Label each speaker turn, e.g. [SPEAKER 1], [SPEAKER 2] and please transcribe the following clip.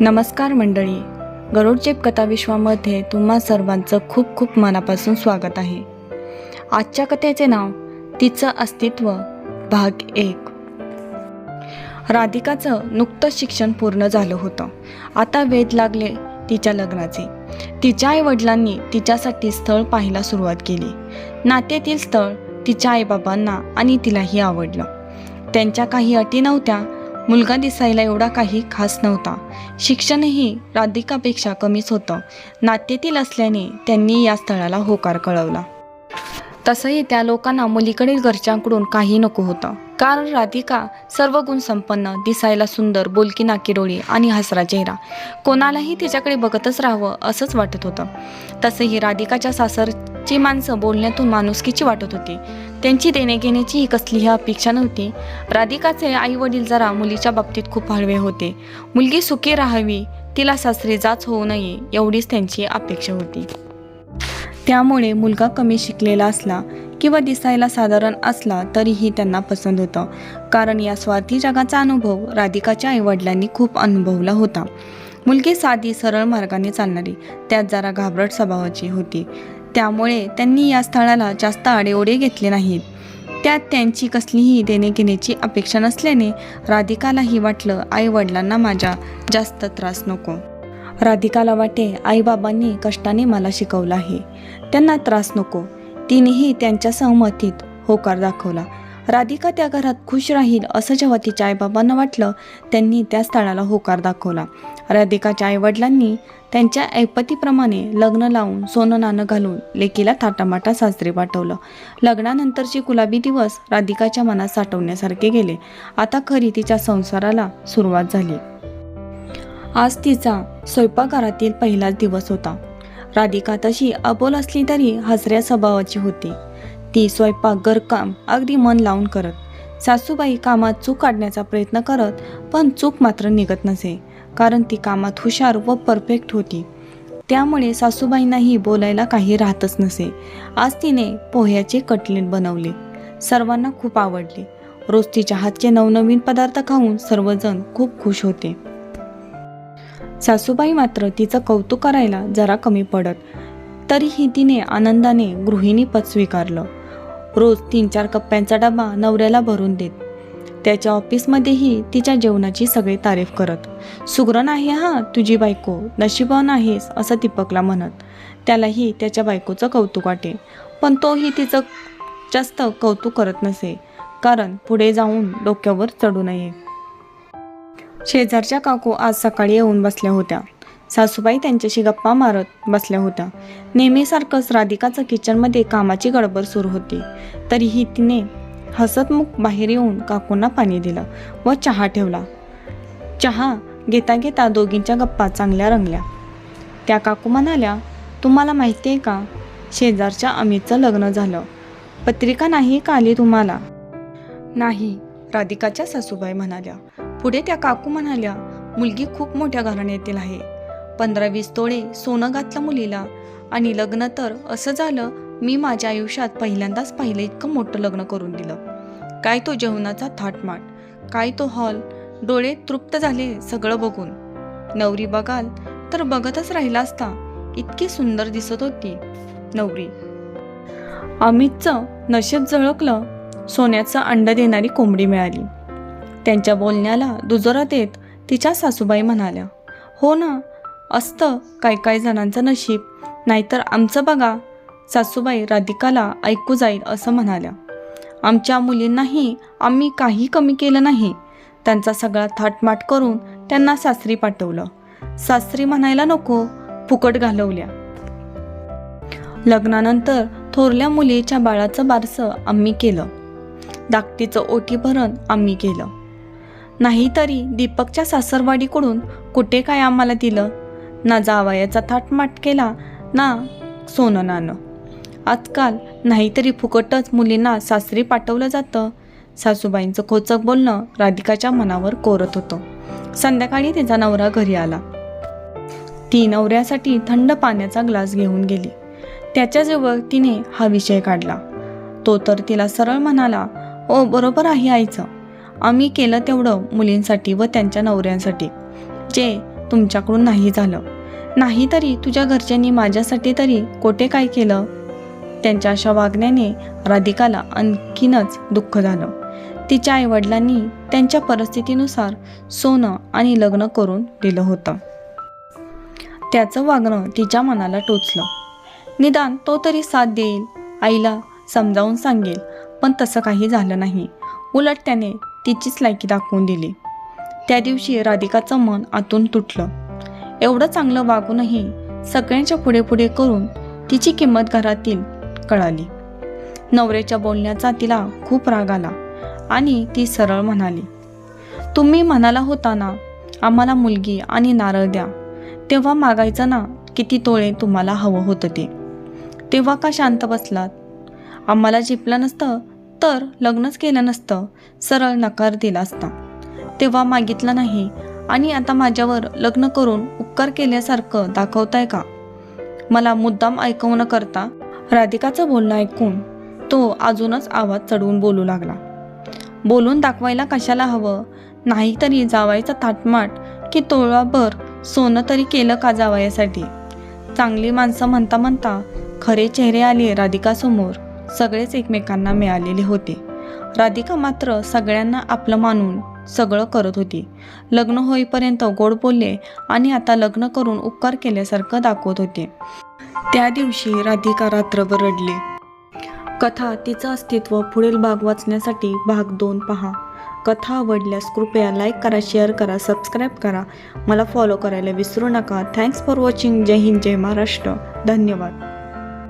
[SPEAKER 1] नमस्कार मंडळी. गरुडचेप कथाविश्वामध्ये तुम्हा सर्वांचं खूप खूप मनापासून स्वागत आहे. आजच्या कथेचे नाव तिचं अस्तित्व भाग एक. राधिकाचं नुकतंच शिक्षण पूर्ण झालं होतं. आता वेध लागले तिच्या लग्नाचे. तिच्या आईवडिलांनी तिच्यासाठी स्थळ पाहायला सुरुवात केली. नात्यातील स्थळ तिच्या आईबाबांना आणि तिलाही आवडलं. त्यांच्या काही अटी नव्हत्या मुलगा दिसायला एवढा काही खास नव्हता. शिक्षणही राधिकापेक्षा कमीच होतं. नात्यातील असल्याने त्यांनी या स्थळाला होकार कळवला. तसंही त्या लोकांना मुलीकडील घरच्यांकडून काही नको होतं. कारण राधिका सर्व गुण संपन्न दिसायला सुंदर बोलकी नाकीडोळी आणि हसरा चेहरा. कोणालाही तिच्याकडे बघतच राहावं असंच वाटत होतं. तसंही राधिकाच्या सासरची माणसं बोलण्यातून माणुसकीची वाटत होती. त्यांची देण्याघेण्याची ही कसलीही अपेक्षा नव्हती. राधिकाचे आई वडील जरा मुलीच्या बाबतीत खूप हळवे होते. मुलगी सुखी राहावी तिला सासरी जाच होऊ नये एवढीच त्यांची अपेक्षा होती. त्यामुळे मुलगा कमी शिकलेला असला किंवा दिसायला साधारण असला तरीही त्यांना पसंत होतं. कारण या स्वार्थी जगाचा अनुभव राधिकाच्या आईवडिलांनी खूप अनुभवला होता. मुलगी साधी सरळ मार्गाने चालणारी त्यात जरा घाबरट स्वभावाची होती. त्यामुळे त्यांनी या स्थळाला जास्त आडेओढे घेतले नाहीत. त्यात त्यांची कसलीही देणेघेण्याची अपेक्षा नसल्याने राधिकालाही वाटलं आई वडिलांना माझ्या जास्त त्रास नको. राधिकाला वाटे आईबाबांनी कष्टाने मला शिकवलं आहे. त्यांना त्रास नको. तिनेही त्यांच्या सहमतीत होकार दाखवला. राधिका त्या घरात खुश राहील असं जेव्हा तिच्या आईबाबांना वाटलं त्यांनी त्या स्थळाला होकार दाखवला. राधिकाच्या आईवडिलांनी त्यांच्या ऐपतीप्रमाणे लग्न लावून सोनं नाणं घालून लेकीला थाटामाटा साजरे पाठवलं. लग्नानंतरचे गुलाबी दिवस राधिकाच्या मनात साठवण्यासारखे गेले. आता खरी तिच्या संसाराला सुरुवात झाली. आज तिचा स्वयंपाकघरातील पहिलाच दिवस होता. राधिका तशी अबोल असली तरी हसऱ्या स्वभावाची होती. ती स्वयंपाक घरकाम अगदी मन लावून करत. सासूबाई कामात चूक काढण्याचा प्रयत्न करत पण चूक मात्र निघत नसे कारण ती कामात हुशार व परफेक्ट होती. त्यामुळे सासूबाईंनाही बोलायला काही राहतच नसे. आज तिने पोह्याचे कटलेट बनवले. सर्वांना खूप आवडले. रोज तिच्या हातचे नवनवीन पदार्थ खाऊन सर्वजण खूप खुश होते. सासूबाई मात्र तिचं कौतुक करायला जरा कमी पडत. तरीही तिने आनंदाने गृहिणी पद स्वीकारलं. रोज तीन चार कप्प्यांचा डबा नवऱ्याला भरून देत. त्याच्या ऑफिसमध्येही तिच्या जेवणाची सगळी तारीफ करत. सुग्रण आहे हा तुझी बायको. नशिबान आहेस असं दीपकला म्हणत. त्यालाही त्याच्या बायकोचं कौतुक वाटे. पण तोही तिचं जास्त कौतुक करत नसे. कारण पुढे जाऊन डोक्यावर चढू नये. शेजारच्या काकू आज सकाळी येऊन बसल्या होत्या. सासूबाई त्यांच्याशी गप्पा मारत बसल्या होत्या. नेहमीसारखंच राधिकाचं किचनमध्ये कामाची गडबड सुरू होती. तरीही तिने हसतमुख बाहेर येऊन काकूंना पाणी दिलं व चहा ठेवला. चहा घेता घेता दोघींच्या गप्पा चांगल्या रंगल्या. त्या काकू म्हणाल्या तुम्हाला माहिती आहे का शेजारच्या अमितचं लग्न झालं. पत्रिका नाही का आली तुम्हाला? नाही राधिकाच्या सासूबाई म्हणाल्या. पुढे त्या काकू म्हणाल्या मुलगी खूप मोठ्या घराण्यातील आहे. पंधरा वीस तोळे सोनं घातलं मुलीला. आणि लग्न तर असं झालं मी माझ्या आयुष्यात पहिल्यांदाच पाहिलं इतकं मोठं लग्न करून दिलं. काय तो जेवणाचा थाटमाट काय तो हॉल डोळे तृप्त झाले सगळं बघून. नवरी बघाल तर बघतच राहिला असता इतकी सुंदर दिसत होती नवरी. अमितचं नशेत झळकलं सोन्याचं अंड देणारी कोंबडी मिळाली. त्यांच्या बोलण्याला दुजोरा देत तिच्या सासूबाई म्हणाल्या हो ना असतं काय काय जणांचं नशीब. नाहीतर आमचं बघा सासूबाई राधिकाला ऐकू जाईल असं म्हणाल्या. आमच्या मुलींनाही आम्ही काही कमी केलं नाही. त्यांचा सगळा थाटमाट करून त्यांना सासरी पाठवलं. सासरी म्हणायला नको. फुकट घालवल्या. लग्नानंतर थोरल्या मुलीच्या बाळाचं बारसं आम्ही केलं. धाकटीचं ओटी भरण आम्ही केलं. नाहीतरी दीपकच्या सासरवाडीकडून कुठे काय आम्हाला दिलं? ना जावयाचा थाटमाट केला ना सोनं नाणं. आजकाल नाहीतरी फुकटच मुलींना सासरी पाठवलं जातं. सासूबाईंचं खोचक बोलणं राधिकाच्या मनावर कोरत होतं. संध्याकाळी तिचा नवरा घरी आला. ती नवऱ्यासाठी थंड पाण्याचा ग्लास घेऊन गेली. त्याच्याजवळ तिने हा विषय काढला. तो तर तिला सरळ म्हणाला ओ बरोबर आहे आईचं. आम्ही केलं तेवढं मुलींसाठी व त्यांच्या नवऱ्यांसाठी जे तुमच्याकडून नाही झालं. नाही तरी तुझ्या घरच्यांनी माझ्यासाठी तरी कोठे काय केलं? त्यांच्या अशा वागण्याने राधिकाला आणखीनच दुःख झालं. तिच्या आईवडिलांनी त्यांच्या परिस्थितीनुसार सोनं आणि लग्न करून दिलं होतं. त्याचं वागणं तिच्या मनाला टोचलं. निदान तो तरी साथ देईल आईला समजावून सांगेल पण तसं काही झालं नाही. उलट त्याने तिचीच लायकी दाखवून दिली. त्या दिवशी राधिकाचं मन आतून तुटलं. एवढं चांगलं वागूनही सगळ्यांच्या पुढे पुढे करून तिची किंमत घरातील कळाली. नवऱ्याच्या बोलण्याचा तिला खूप राग आला आणि ती सरळ म्हणाली तुम्ही म्हणाला होता ना आम्हाला मुलगी आणि नारळ द्या. तेव्हा मागायचं ना किती तोळे तुम्हाला हवं होतं ते. तेव्हा का शांत बसलात? आम्हाला झिपलं नसतं तर लग्नच केलं नसतं. सरळ नकार दिला असता. तेव्हा मागितलं नाही. आणि आता माझ्यावर लग्न करून उपकार केल्यासारखं दाखवताय का? मला मुद्दाम ऐकवू न करता राधिकाचं बोलणं ऐकून तो अजूनच आवाज चढवून बोलू लागला. बोलून दाखवायला कशाला हवं? नाही तरी जावायचा थाटमाट की तोळाभर सोनं तरी केलं का जावयासाठी? चांगली माणसं म्हणता म्हणता खरे चेहरे आले राधिकासमोर. सगळेच एकमेकांना मिळालेले होते. राधिका मात्र सगळ्यांना आपलं मानून सगळं करत होती. लग्न होईपर्यंत गोड बोलले आणि आता लग्न करून उपकार केल्यासारखं दाखवत होते. त्या दिवशी राधिका रात्रभर रडली. कथा तिचं अस्तित्व पुढील भाग वाचण्यासाठी भाग दोन पहा. कथा आवडल्यास कृपया लाईक करा शेअर करा सबस्क्राईब करा. मला फॉलो करायला विसरू नका. Thanks for watching. जय हिंद जय महाराष्ट्र. धन्यवाद.